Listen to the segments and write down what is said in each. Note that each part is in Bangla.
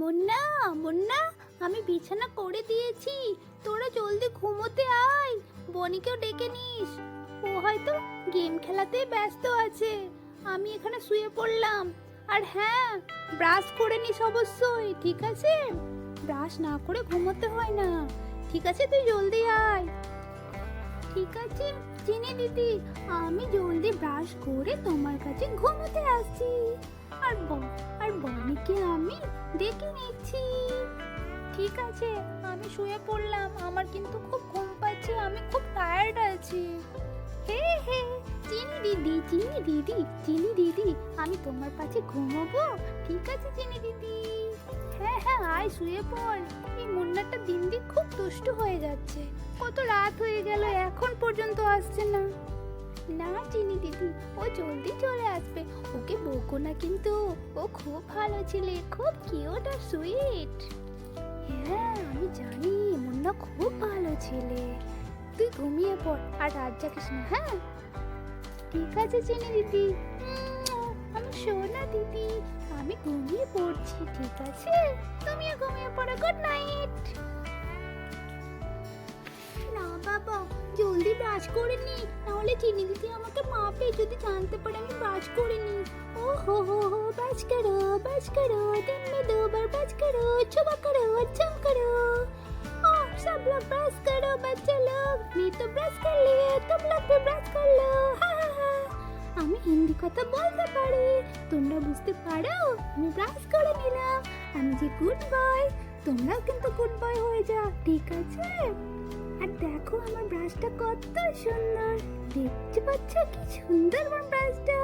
মুন্না মুন্না, আমি বিছানা করে দিয়েছি। তোরা জলদি ঘুমোতে আয়, বনিকেও ডেকে নিস। ও হয়তো গেম খেলাতে ব্যস্ত আছে। আমি এখানে শুয়ে পড়লাম। আর হ্যাঁ ব্রাশ করে নিস অবশ্যই, ঠিক আছে? ব্রাশ না করে ঘুমোতে হয় না। ঠিক আছে, তুই জলদি আয়। ঠিক আছে, চিনি দিদি, আমি জলদি ব্রাশ করে তোমার কাছে ঘুমোতে আসছি। আর ব- আর বনিকে আমি ডেকে নিচ্ছি। ঠিক আছে, আমি শুয়ে পড়লাম। আমার কিন্তু খুব ঘুম পাচ্ছে, আমি খুব টায়ার্ড আছি। হে হে, চিনি দিদি চিনি দিদি চিনি দিদি, আমি তোমার পাশে ঘুমাবো? ঠিক আছে, চিনি দিদি। হ্যাঁ হ্যাঁ আয়, শুয়ে পড়। এই মুন্নাটা দিন দিন খুব দুষ্টু হয়ে যাচ্ছে। কত রাত হয়ে গেল, এখন পর্যন্ত আসছে না। না চিনি দিদি, ও জলদি চলে আসবে। ওকে বকো না কিন্তু। ও খুব ভালো ছেলে, খুব কিউট আর সুইট হ্যাঁ আমি জানি, মুন্না খুব ভালো ছেলে। তুই ঘুমিয়ে পড় আর রাত জাগিস হ্যাঁ? ঠিক আছে চিনি দিদি। আমি সোনা দিদি, আমি ঘুমিয়ে পড়ছি, ঠিক আছে? তুমিও ঘুমিয়ে পড়ো গুড নাইট বাবা, জলদি ব্রাশ করে নি। নাহলে চিনি দিদি আমাকে মাপে যদি জানতে পারে আমি ব্রাশ করে নি। ও হো হো হো, ব্রাশ করো ব্রাশ করো দিন মে দো ব্রাশ করো চুবা করো, চম করো। ও, সব লোগ ব্রাশ করো, বাচ্চা লোগ নি তো ব্রাশ কর লিয়ে তুম লোগ ভি ব্রাশ কর লো আমি হিন্দি কথা বলতে পারি, তোমরা বুঝতে পারো? আমি ব্রাশ করে নিলাম। আমি যে গুড বয় তোমরাও কিন্তু গুড বয় হয়ে যাও, ঠিক আছে? আর দেখো আমার ব্রাশটা কত সুন্দর। দেখতে পাচ্ছ কি সুন্দর আমার ব্রাশটা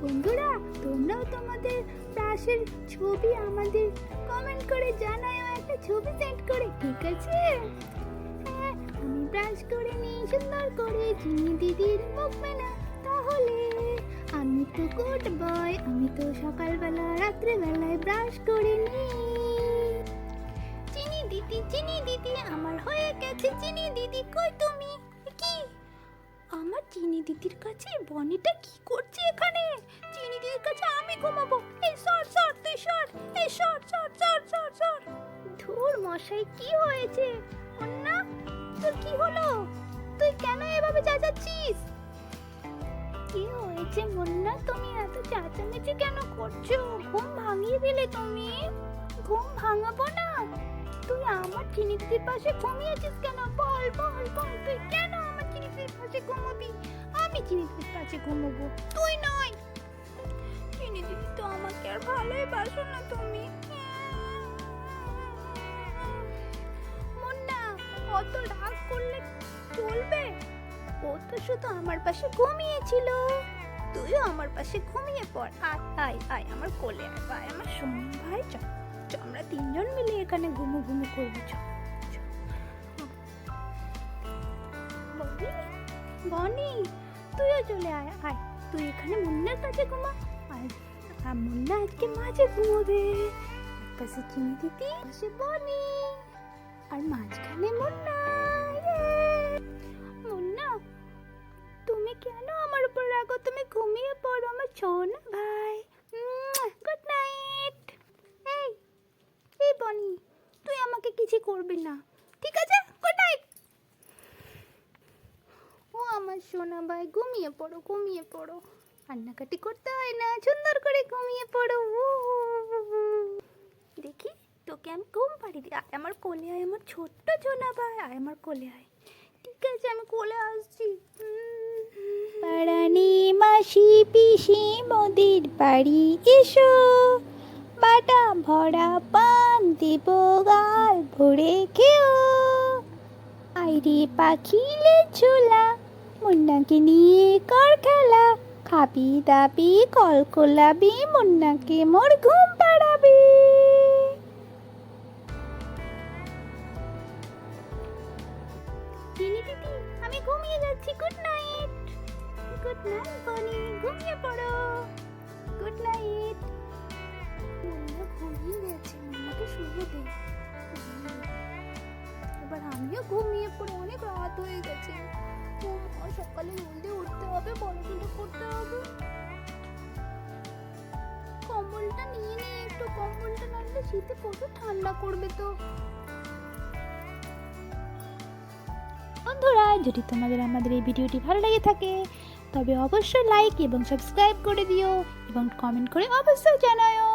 বন্ধুরা তোমরাও তোমাদের ব্রাশের ছবি আমাদের কমেন্ট করে জানাও একটা ছবি সেন্ড করে ঠিক আছে? হ্যাঁ, আমি ব্রাশ করে নিই সুন্দর করে চিনি দিদির মুখ মেনা তাহলে আমি তো গুড বয় আমি তো সকালবেলা রাত্রেবেলায় ব্রাশ করে নিই। দিদি চিনি দিদি আমার হয়ে গেছে চিনি দিদি, কই তুমি? কি? আমার চিনি দিদির কাছে বনিটা কি করছে এখানে? চিনি দিদির কাছে আমি ঘুমাবো। এই সর সর, তুই সর, এই সর সর সর সর সর। ধুর মশাই, কি হয়েছে? মুন্না তোর কি হলো? তুই কেন এভাবে চেঁচাচ্ছিস কি হয়েছে মুন্না? তুমি এত চেঁচামেচি কেন করছ? ঘুম ভাঙিয়ে দিলে তুমি। ঘুম ভাঙাবো না। তুই আমার চিনিদির পাশে ঘুমিয়েছিস কেন? বল বল বল। তুই কেন আমার চিনিদির পাশে ঘুমোবি? আমি চিনিদির পাশে ঘুমোবো। তুই নয়। চিনিদিদি তো আমাকে আর ভালোই বাসো না তুমি। মুন্না, অত রাগ করলে চলবে? ও তো শুধু আমার পাশে ঘুমিয়েছিল। তুইও আমার পাশে ঘুমিয়ে পড়। আয় আয় আয় আমার কোলে আয় আয় আমার সোম। ভাই চ, আমরা তিনজন মিলে এখানে ঘুমু ঘুমু করব চ। বনি তুইও চলে আয় আয় তুই এখানে মুন্নার কাছে ঘুমা। আর আর মুন্না আজকে মাঝে ঘুমোবে। পাশে চিনি দিদি পাশে বনি। আর মাঝখানে মুন্না কিছু করবি না। ঠিক আছে? গুড নাইট ও আমার সোনা ভাই, ঘুমিয়ে পড়ো ঘুমিয়ে পড়ো। কান্নাকাটি করতে হয় না, সুন্দর করে ঘুমিয়ে পড়ো। দেখি, তোকে আমি ঘুম পাড়ি দিই। আয় আমার কোলে, আয় আমার ছোট্ট সোনা ভাই, আয় আমার কোলে, আয়। ঠিক আছে, আমি কোলে আসছি। পাড়ানি মাসি, পিসি, মোদির বাড়ি, এসো। বাটা ভরা পান দেব গাল ভরে খেও আইরে পাখিলে ছোলা মুন্নাকে নিয়ে কর খেলা। খাবি দাবি কল কোলাবি মুন্নাকে মোর ঘুম পাড়াবি। আমি ঘুমিয়ে যাচ্ছি। Good night. গুড নাইট বনি ঘুমিয়ে পড়ো। Good night. মুন্না ঘুমিয়ে গেছে মুন্নাকে শুয়ে এবার আমিও ঘুমিয়ে পড়ে, অনেক রাত হয়ে গেছে। সকালে জলদি উঠতে হবে, পড়াশোনা করতে হবে। কম্বলটা নিয়ে নে, একটু কম্বলটা নাহলে শীতে কত ঠান্ডা করবে তো। বন্ধুরা, যদি তোমাদের আমাদের এই ভিডিওটি ভালো লেগে থাকে, তবে অবশ্যই লাইক এবং সাবস্ক্রাইব করে দিও, এবং কমেন্ট করে অবশ্যই জানাও